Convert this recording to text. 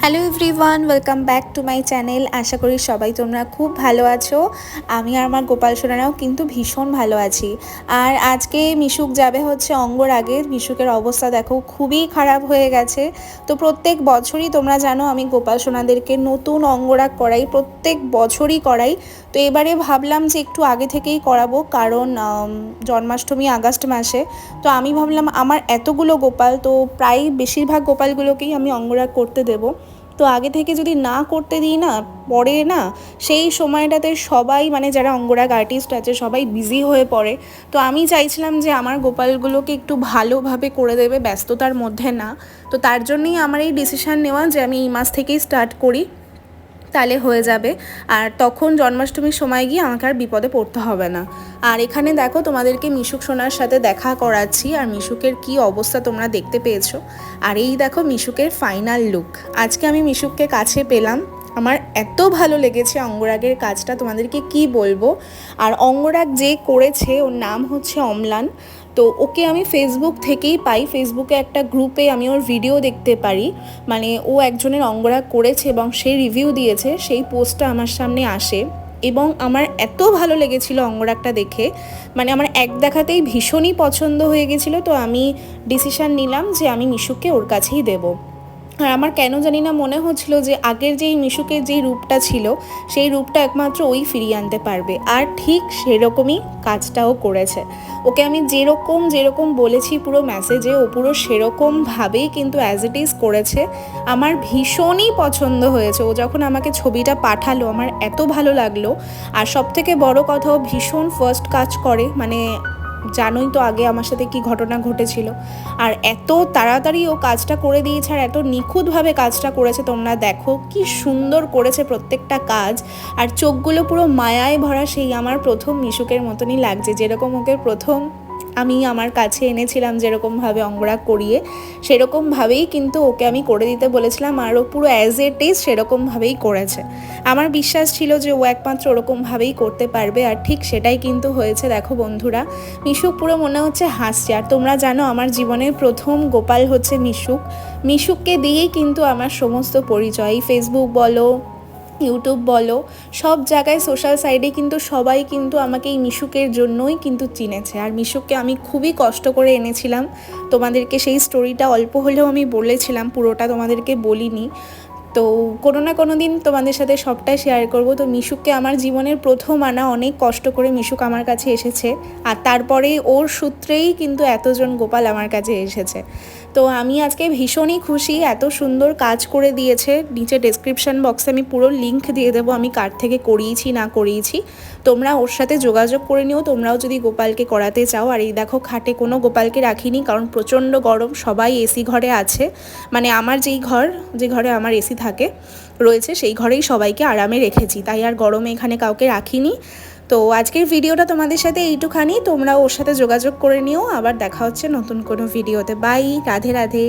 Hello everyone welcome back to my channel আশা করি সবাই তোমরা খুব ভালো আছো। আমি আর আমার গোপাল সোনারাও কিন্তু ভীষণ ভালো আছি। আর আজকে মিশুক যাবে হচ্ছে অঙ্গর আগে। মিশুকের অবস্থা দেখো খুবই খারাপ হয়ে গেছে। তো প্রত্যেক বছরই তোমরা জানো আমি গোপাল সোনাদেরকে নতুন অঙ্গরাগ করাই, প্রত্যেক বছরই করাই। তো এবারে ভাবলাম যে একটু আগে থেকেই করাবো, কারণ জন্মাষ্টমী আগস্ট মাসে। তো আমি ভাবলাম আমার এতগুলো গোপাল, তো প্রায় বেশিরভাগ গোপালগুলোকেই আমি অঙ্গরাগ করতে দেবো। তো আগে থেকে যদি না করতে দিই না, পরে না, সেই সময়টাতে সবাই মানে যারা অঙ্গরাগ আর্টিস্ট আছে, সবাই বিজি হয়ে পড়ে। তো আমি চাইছিলাম যে আমার গোপালগুলোকে একটু ভালোভাবে করে দেবে, ব্যস্ততার মধ্যে না। তো তার জন্যই আমার এই ডিসিশান নেওয়া যে আমি এই মাস থেকেই স্টার্ট করি। তাহলে হয়ে যাবে। আর তখন জন্মাষ্টমীর সময় গিয়ে আমাকে আর বিপদে পড়তে হবে না। আর এখানে দেখো তোমাদেরকে মিশুক সোনার সাথে দেখা করাচ্ছি। আর মিশুকের কি অবস্থা তোমরা দেখতে পেয়েছ। আর এই দেখো মিশুকের ফাইনাল লুক আজকে আমি মিশুককে কাছে পেলাম। আমার এত ভালো লেগেছে অঙ্গরাগের কাজটা। তোমাদেরকে কি বলব? আর অঙ্গরাগ যে করেছে, ওর নাম হচ্ছে অম্লান। তো ওকে আমি ফেসবুক থেকেই পাই। ফেসবুকে একটা গ্রুপে আমি ওর ভিডিও দেখতে পারি। মানে ও একজনের অঙ্গরা করেছে এবং সে রিভিউ দিয়েছে, সেই পোস্টটা আমার সামনে আসে। এবং আমার এত ভালো লেগেছিল অঙ্গরাগটা দেখে। মানে আমার এক দেখাতেই ভীষণই পছন্দ হয়ে গেছিল। তো আমি ডিসিশান নিলাম যে আমি মিশুকে ওর কাছেই দেবো। আর আমার কেন জানি না মনে হচ্ছিল যে আগের যেই মিশুকের যেই রূপটা ছিল, সেই রূপটা একমাত্র ওই ফিরিয়ে আনতে পারবে। আর ঠিক সেরকমই কাজটাও করেছে। ওকে আমি যেরকম যেরকম বলেছি পুরো মেসেজে ও পুরো সেরকমভাবেই কিন্তু অ্যাজ ইট ইজ করেছে। আমার ভীষণই পছন্দ হয়েছে। ও যখন আমাকে ছবিটা পাঠালো, আমার এত ভালো লাগল। আর সব থেকে বড় কথাও ভীষণ ফার্স্ট কাজ করে। মানে জানোই তো আগে আমার সাথে কি ঘটনা ঘটেছিল। আর এত তাড়াতাড়ি ও কাজটা করে দিয়েছে আর এত নিখুঁতভাবে কাজটা করেছে তোমরা দেখো, কি সুন্দর করেছে প্রত্যেকটা কাজ। আর চোখগুলো পুরো মায়ায় ভরা সেই আমার প্রথম মিশুকের মতনই লাগছে, যেরকম ওকে প্রথম আমি আমার কাছে এনেছিলাম যেরকমভাবে অঙ্গরাগ করিয়ে, সেরকমভাবেই কিন্তু ওকে আমি করে দিতে বলেছিলাম, আর ও পুরো অ্যাজ এ টেস্ট সেরকমভাবেই করেছে। আমার বিশ্বাস ছিল যে ও একমাত্র ওরকমভাবেই করতে পারবে, আর ঠিক সেটাই কিন্তু হয়েছে, দেখো বন্ধুরা। মিশুক পুরো মনে হচ্ছে হাসছে, আর তোমরা জানো আমার জীবনের প্রথম গোপাল হচ্ছে মিশুক। মিশুককে দিয়েই কিন্তু আমার সমস্ত পরিচয় ফেসবুক বলো ইউটিউব বলো, সব জায়গায় সোশ্যাল সাইডে কিন্তু সবাই কিন্তু আমাকে এই মিশুকের জন্যই কিন্তু চিনেছে। আর মিশুককে আমি খুবই কষ্ট করে এনেছিলাম। তোমাদেরকে সেই স্টোরিটা অল্প হলেও আমি বলেছিলাম, পুরোটা তোমাদেরকে বলিনি। তো কোনো না কোনো দিন তোমাদের সাথে সবটাই শেয়ার করব। তো মিশুককে আমার জীবনের প্রথম আনা অনেক কষ্ট করে মিশুক আমার কাছে এসেছে। আর তারপরে ওর সূত্রেই কিন্তু এতজন গোপাল আমার কাছে এসেছে। তো আমি আজকে ভীষণই খুশি, এত সুন্দর কাজ করে দিয়েছে। নিচে ডেসক্রিপশন বক্সে আমি পুরো লিঙ্ক দিয়ে দেবো, আমি কার থেকে করিয়েছি, না করিয়েছি। তোমরা ওর সাথে যোগাযোগ করে নিও, তোমরাও যদি গোপালকে করাতে চাও। আর এই দেখো, খাটে কোনো গোপালকে রাখিনি, কারণ প্রচণ্ড গরম, সবাই এসি ঘরে আছে। মানে আমার যেই ঘর, যে ঘরে আমার এসি থাকে, রয়েছে, সেই ঘরেই সবাইকে আরামে রেখেছি। তাই আর গরমে এখানে কাউকে রাখিনি। তো আজকের ভিডিওটা তোমাদের সাথে এইটুখানি। তোমরা ওর সাথে যোগাযোগ করে নিও। আবার দেখা হচ্ছে নতুন কোনো ভিডিওতে। বাই, রাধে রাধে।